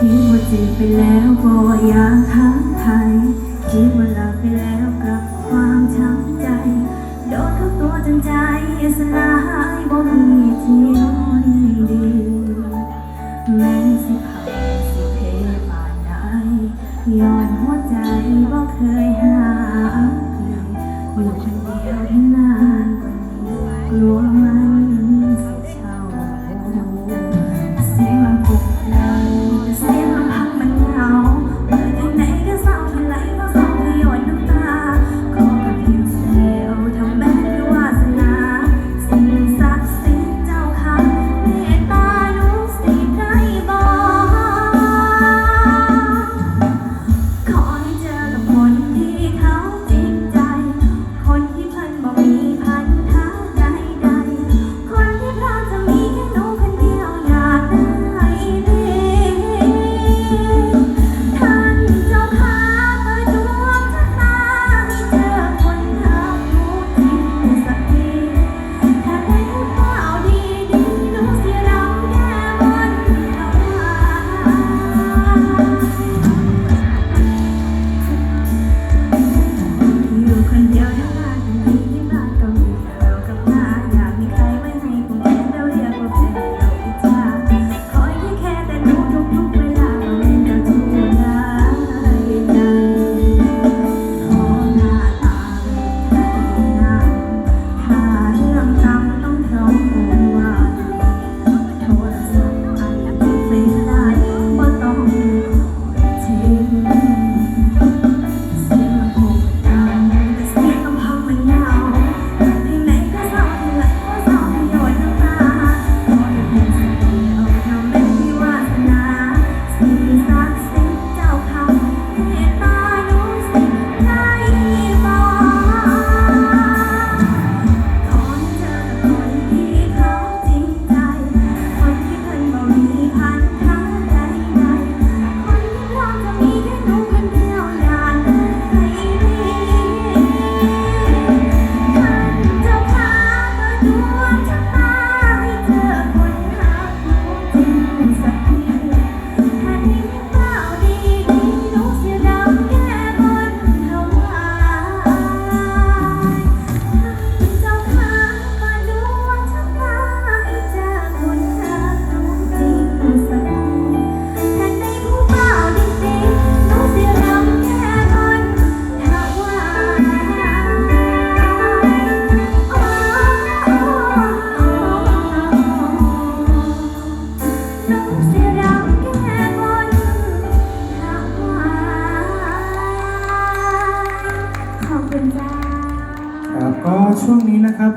คิดว่าเจ็บไปแล้วก็อยากหาทายคิดว่าหลับไปแล้วกับความช้ำใจ โดนทุกตัวจนใจสลายบ่มีที่นอนดีแม้สิผ่านสิเพปานใดย้อนหัวใจบ่เคยหาใครอยู่คนเดียวให้นานกว่านี้กลัวไหม ก็ช่วงนี้นะครับ